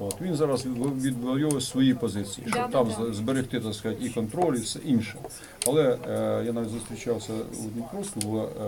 От він зараз від- відвоює свої позиції, щоб Да, там зберегти так сказати, і контроль, і все інше. Але е, я навіть зустрічався у Дніпровську, була е,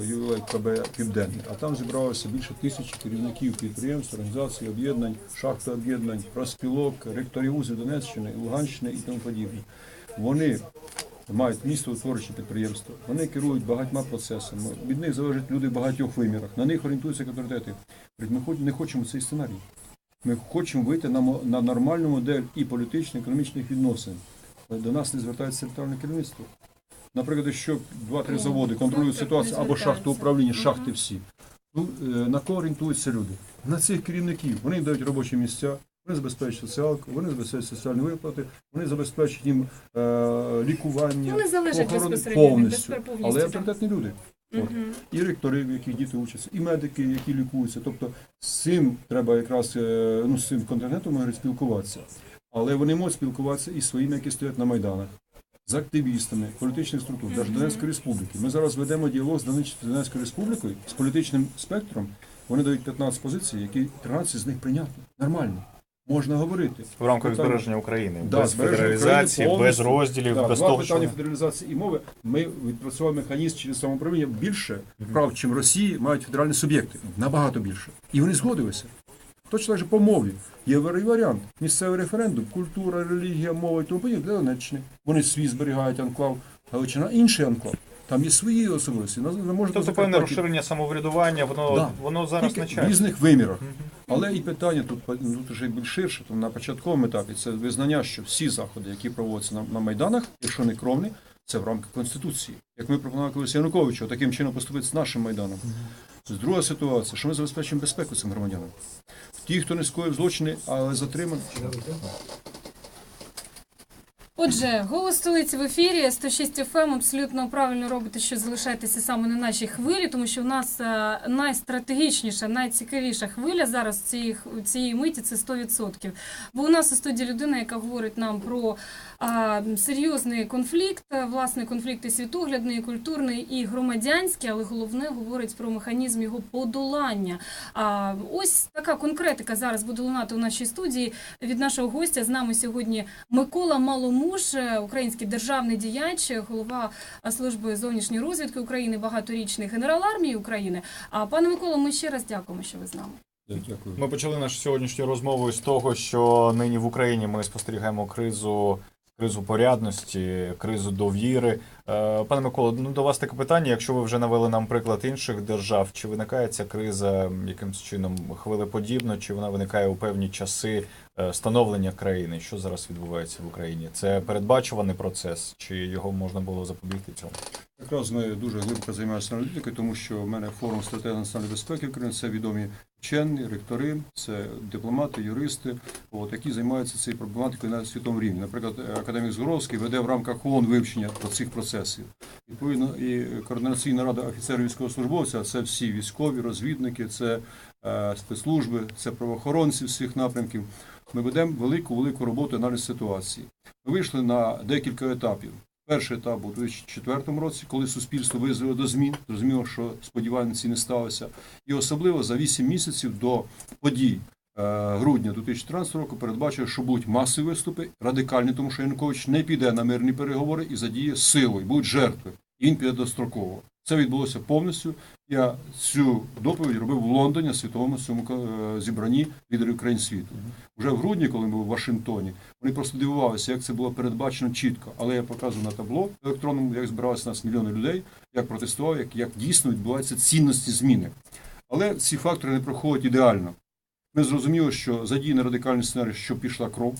е, ювілей КБ Південний, а там зібралося більше тисячі керівників підприємств, організацій, об'єднань, шахти об'єднань, розпілок, ректорів вузів Донеччини, Луганщини і тому подібне. Вони мають місто утворюючі підприємства. Вони керують багатьма процесами. Від них залежать люди в багатьох вимірах. На них орієнтуються авторитети. Ми не хочемо цей сценарій. Ми хочемо вийти на, на нормальну модель і політично-економічних відносин. До нас не звертається центральне керівництво. Наприклад, якщо два-три Ну, заводи контролюють ситуацію або звертаються. управління, шахти всі. Ну, е, на кого орієнтуються люди? На цих керівників. Вони їм дають робочі місця, вони забезпечують соціалку, вони забезпечують соціальні виплати, вони забезпечують їм е, лікування, Вони залежать безпосередньо повністю. Але авторитетні люди. Мгм. І ректори, в яких діти учаться, і медики, які лікуються. Тобто з цим треба якраз е, ну, з цим контингентом говорить, спілкуватися. Але вони можуть спілкуватися і з своїми, які стоять на майданах, з активістами політичних структур, навіть Донецької республіки. Ми зараз ведемо діалог з з Донецькою республікою з політичним спектром. Вони дають 15 позицій, які 13 з них прийнятні, нормальні. Можна говорити. В рамках Питання- збереження України, Да, без федералізації, України без розділів, Так, без два того, питання що федералізації і мови. Ми відпрацювали механізм через самоуправління більше прав, чим Росії мають федеральні суб'єкти. Набагато більше. І вони згодилися. Точно так же по мові. Є варіант. Місцевий референдум, культура, релігія, мова і тому подібне для Донеччини. Вони свій зберігають анклав, Галичина інший анклав. Там є свої особливості. Не тобто певне розширення самоврядування, воно Да. воно зараз Тільки на в різних вимірах. Але і питання тут, тут вже більш ширше. тому на початковому етапі це визнання, що всі заходи, які проводяться на, на майданах, якщо не кровні, це в рамках конституції. Як ми пропонували колись Януковичу, таким чином поступити з нашим майданом. Це друга ситуація, що ми забезпечимо безпеку цим громадянам. Ті, хто не скоїв злочини, але затримані. Отже, голос столиці в ефірі 106 FM. Абсолютно правильно робите, що залишаєтеся саме на нашій хвилі, тому що в нас е, найстратегічніша, найцікавіша хвиля зараз цієї, цієї миті це 100%. Бо у нас у студії людина, яка говорить нам про а, серйозний конфлікт, е, власне, конфлікти світоглядний, культурний і громадянський, але головне говорить про механізм його подолання. А, ось така конкретика зараз буде лунати у нашій студії від нашого гостя. З нами сьогодні Микола Маломуж, е, український державний діяч, голова служби зовнішньої розвідки України, багаторічний генерал армії України. А пане Миколо, ми ще раз дякуємо, що ви з нами. Дякую. Ми почали нашу сьогоднішню розмову з того, що нині в Україні ми спостерігаємо кризу. Кризу порядності, кризу довіри. Е, Пане Миколо, ну до вас таке питання. Якщо ви вже навели нам приклад інших держав, чи виникає ця криза якимось чином хвилеподібно, чи вона виникає у певні часи е, становлення країни? Що зараз відбувається в Україні? Це передбачуваний процес, чи його можна було запобігти цьому? Якраз ми дуже глибоко займаємося аналітикою, тому що в мене форум стратегії національної безпеки України це відомі вчені, ректори, це дипломати, юристи, от, які займаються цією проблематикою на світовому рівні. Наприклад, академік Згоровський веде в рамках ООН вивчення цих процесів. Відповідно, і координаційна рада офіцерів військовослужбовця це всі військові, розвідники, це е, спецслужби, це правоохоронці всіх напрямків. Ми ведемо велику велику роботу аналіз ситуації. Ми вийшли на декілька етапів. Перший етап у 2004 році, коли суспільство визвело до змін, зрозуміло, що сподівань ці не сталося. І особливо за 8 місяців до подій е, грудня 2014 року передбачив, що будуть масові виступи, радикальні, тому що Янукович не піде на мирні переговори і задіє силою, будуть жертви. І він піде достроково. Це відбулося повністю. Я цю доповідь робив в Лондоні на світовому цьому е, зібранні лідерів країн світу. Уже в грудні, коли ми були в Вашингтоні, вони просто дивувалися, як це було передбачено чітко. Але я показую на табло електронному, як збиралися нас мільйони людей, як протестував, як, як дійсно відбуваються цінності зміни. Але ці фактори не проходять ідеально. Ми зрозуміли, що задіяний радикальний сценарій, щоб пішла кров,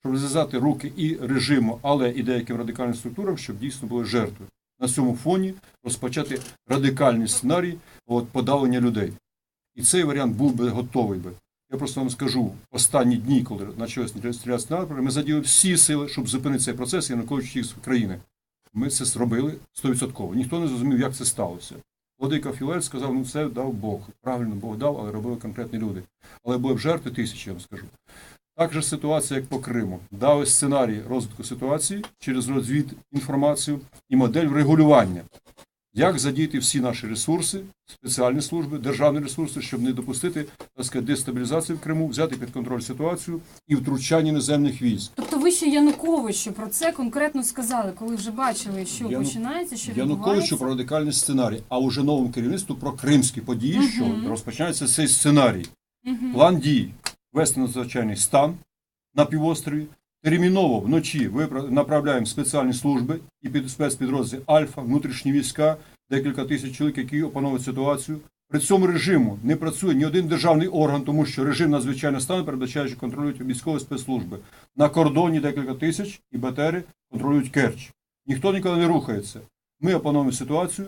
щоб розв'язати руки і режиму, але і деяким радикальним структурам, щоб дійсно були жертви. На цьому фоні розпочати радикальний сценарій от, подавлення людей. І цей варіант був би готовий би. Я просто вам скажу, останні дні, коли почалися стріляти снайпери, ми задіяли всі сили, щоб зупинити цей процес і Янукович втік з країни. Ми це зробили 100%. Ніхто не зрозумів, як це сталося. Владика Філель сказав, ну це дав Бог. Правильно, Бог дав, але робили конкретні люди. Але були б жертви тисячі, я вам скажу. Так же ситуація, як по Криму. Дали сценарій розвитку ситуації через розвід інформацію і модель врегулювання. як задіяти всі наші ресурси, спеціальні служби, державні ресурси, щоб не допустити так сказати, дестабілізації в Криму, взяти під контроль ситуацію і втручання іноземних військ. Тобто ви ще Януковичу про це конкретно сказали, коли вже бачили, що Яну- починається, що Януковичу про радикальний сценарій, а уже новому керівництву про кримські події, Мгм. що розпочинається цей сценарій. Мгм. План дій ввести надзвичайний стан на півострові. Терміново вночі направляємо спеціальні служби і під спецпідрозділи Альфа, внутрішні війська, декілька тисяч чоловік, які опановують ситуацію. При цьому режиму не працює ні один державний орган, тому що режим надзвичайного стану передбачає, що контролюють військові спецслужби. На кордоні декілька тисяч і БТРи контролюють Керч. Ніхто ніколи не рухається. Ми опановуємо ситуацію.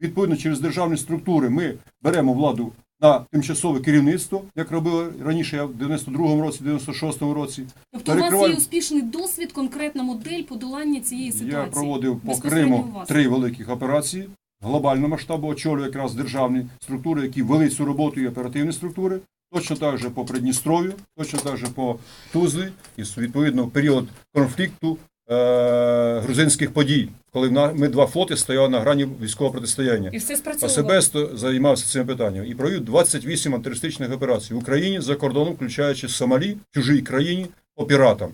Відповідно, через державні структури ми беремо владу на тимчасове керівництво, як робили раніше я в 92-му році, 96-му році. Тобто у вас є успішний досвід, конкретна модель подолання цієї ситуації? Я проводив по Криму три великих операції глобального масштабу, очолюю якраз державні структури, які вели цю роботу і оперативні структури. Точно так же по Придністров'ю, точно так же по Тузлі, і відповідно в період конфлікту е- грузинських подій, коли ми два флоти стояли на грані військового протистояння. І все спрацьовувало. Особисто займався цим питанням і провів 28 антитерористичних операцій в Україні за кордоном, включаючи Сомалі, в чужій країні по піратам.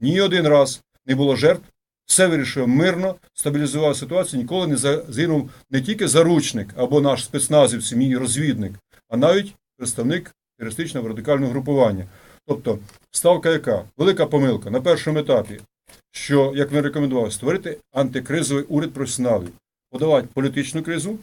Ні один раз не було жертв. Все вирішив мирно, стабілізував ситуацію, ніколи не загинув не тільки заручник або наш спецназівці, мій розвідник, а навіть представник терористичного радикального групування. Тобто, ставка яка? Велика помилка на першому етапі, що, як ми рекомендували, створити антикризовий уряд професіоналів, подавати політичну кризу,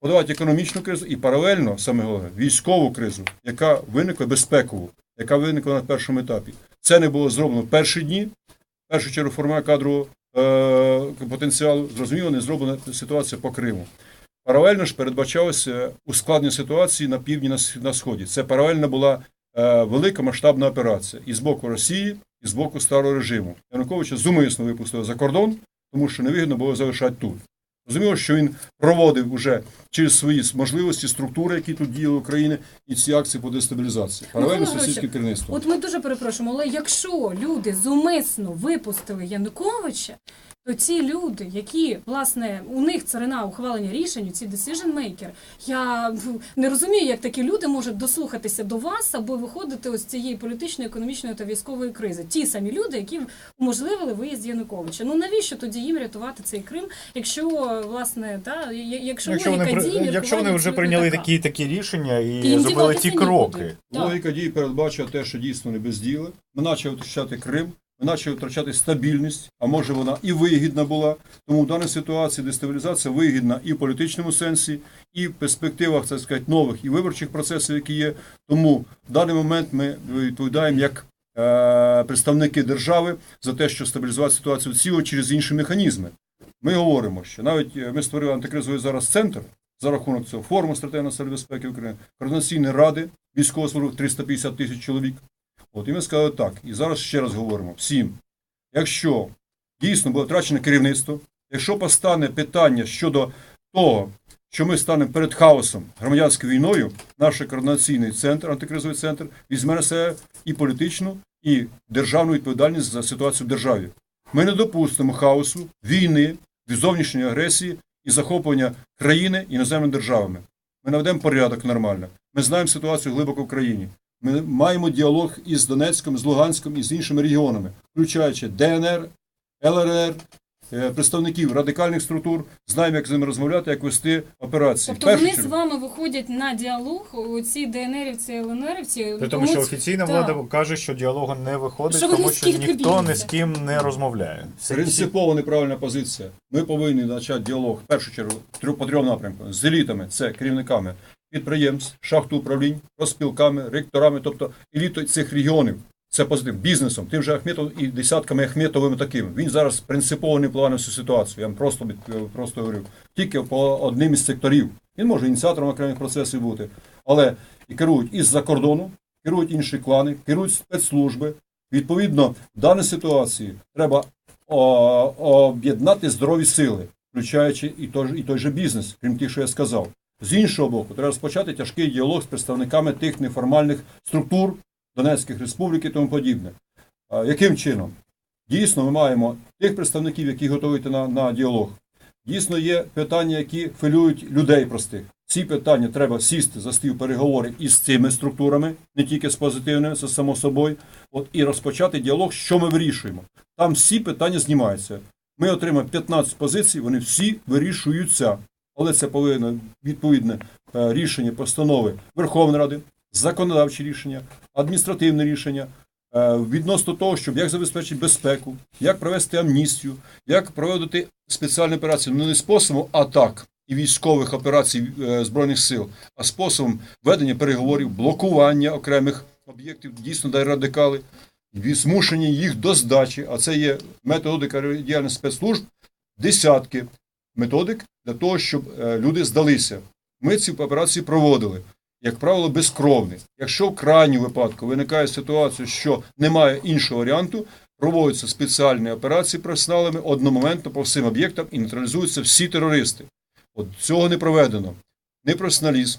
подавати економічну кризу і паралельно, саме головне, військову кризу, яка виникла безпекову, яка виникла на першому етапі. Це не було зроблено в перші дні. В першу чергу формування кадрового е, потенціалу, зрозуміло, не зроблена ситуація по Криму. Паралельно ж передбачалося ускладнення ситуації на півдні на сході. Це паралельно була е, велика масштабна операція і з боку Росії, і з боку старого режиму. Януковича зумисно випустили за кордон, тому що невигідно було залишати тут. Розуміло, що він проводив уже через свої можливості структури, які тут діяли в Україні, і ці акції по дестабілізації. Паралельно з Микола російським керівництвом. От ми дуже перепрошуємо, але якщо люди зумисно випустили Януковича, то ці люди, які власне у них царина ухвалення рішень, ці decision maker, я не розумію, як такі люди можуть дослухатися до вас або виходити ось цієї політичної, економічної та військової кризи. Ті самі люди, які уможливили виїзд Януковича. Ну навіщо тоді їм рятувати цей Крим, якщо власне та якщо, Якщо вони, логіка дій, якщо вони вже прийняли така. такі, такі рішення і, І зробили ті кроки. Логіка дій передбачила те, що дійсно не безділи. Ми почали втрачати Крим, почали втрачати стабільність, а може вона і вигідна була. Тому в даній ситуації дестабілізація вигідна і в політичному сенсі, і в перспективах так сказати, нових і виборчих процесів, які є. Тому в даний момент ми відповідаємо як е, представники держави за те, що стабілізувати ситуацію в цілу через інші механізми. Ми говоримо, що навіть е, ми створили антикризовий зараз центр за рахунок цього форуму стратегії національної безпеки України, координаційні ради військової служби 350 тисяч чоловік. От і ми сказали так. І зараз ще раз говоримо всім: якщо дійсно буде втрачене керівництво, якщо постане питання щодо того, що ми станемо перед хаосом громадянською війною, наш координаційний центр, антикризовий центр, візьме на себе і політичну, і державну відповідальність за ситуацію в державі. Ми не допустимо хаосу, війни, зовнішньої агресії і захоплення країни іноземними державами. Ми наведемо порядок нормально. Ми знаємо ситуацію глибоко в країні. Ми маємо діалог із Донецьком, з Луганськом і з іншими регіонами, включаючи ДНР, ЛРР, е, представників радикальних структур, знаємо, як з ними розмовляти, як вести операції. Тобто першу вони з вами виходять на діалог, ці ДНРівці, ЛНРівці. При тому, що офіційна так. влада каже, що діалогу не виходить, Що тому що ніхто ні з ким не розмовляє. Принципово неправильна позиція. Ми повинні почати діалог в першу чергу трьох- по трьом напрямкам з елітами, це керівниками підприємств, шахтуправлінь, розпілками, ректорами, тобто елітою цих регіонів. Це позитив бізнесом, тим же Ахметов і десятками Ахметовими такими. Він зараз принципово не впливає на всю ситуацію. Я вам просто просто говорю. Тільки по одним із секторів. Він може ініціатором окремих процесів бути, але і керують із-за кордону, керують інші клани, керують спецслужби. Відповідно, в даній ситуації треба об'єднати здорові сили, включаючи і той, і той же бізнес, крім тих, що я сказав. З іншого боку, треба розпочати тяжкий діалог з представниками тих неформальних структур Донецьких республік і тому подібне. Яким чином? Дійсно, ми маємо тих представників, які готові на, на діалог. Дійсно, є питання, які хвилюють людей простих. Ці питання треба сісти за стіл переговорів із цими структурами, не тільки з позитивними, це само собою, от і розпочати діалог, що ми вирішуємо. Там всі питання знімаються. Ми отримаємо 15 позицій, вони всі вирішуються. Але це повинно відповідне е, рішення постанови Верховної Ради, законодавчі рішення, адміністративне рішення е, відносно того, щоб як забезпечити безпеку, як провести амністію, як проводити спеціальні операції ну не способом атак і військових операцій е, збройних сил, а способом ведення переговорів, блокування окремих об'єктів, дійсно дай радикали, і змушення їх до здачі. А це є методика діяльності спецслужб, десятки методик для того, щоб е, люди здалися. Ми ці операції проводили. Як правило, безкровні. Якщо в крайньому випадку виникає ситуація, що немає іншого варіанту, проводяться спеціальні операції професіоналами одномоментно по всім об'єктам і нейтралізуються всі терористи. От цього не проведено. Не професіоналізм,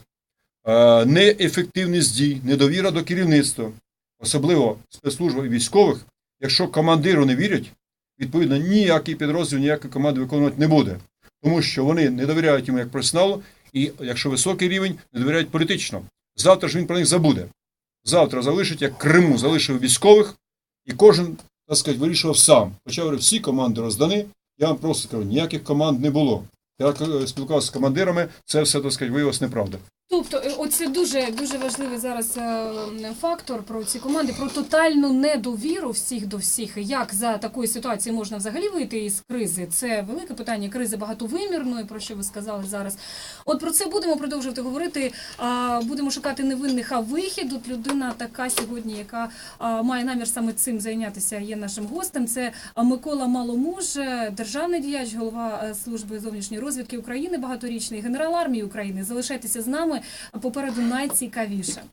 е, не ефективність дій, недовіра до керівництва, особливо спецслужб і військових. Якщо командиру не вірять, відповідно ніякий підрозділ, ніяка команда виконувати не буде. Тому що вони не довіряють йому як професіоналу, і якщо високий рівень, не довіряють політично. Завтра ж він про них забуде. Завтра залишить, як Криму залишив військових, і кожен, так сказати, вирішував сам. Хоча говорю, всі команди роздані. Я вам просто кажу, ніяких команд не було. Я е, спілкувався з командирами, це все, так сказати, виявилось неправда. Тобто, е, оце дуже дуже важливий зараз е, фактор про ці команди, про тотальну недовіру всіх до всіх. Як за такої ситуації можна взагалі вийти із кризи? Це велике питання кризи багатовимірної, про що ви сказали зараз. От про це будемо продовжувати говорити. Будемо шукати невинних, а вихід. От людина така сьогодні, яка має намір саме цим зайнятися, є нашим гостем. Це Микола Маломуж, е, державний діяч, голова служби зовнішньої розвідки України, багаторічний генерал армії України. Залишайтеся з нами попереду найцікавіше.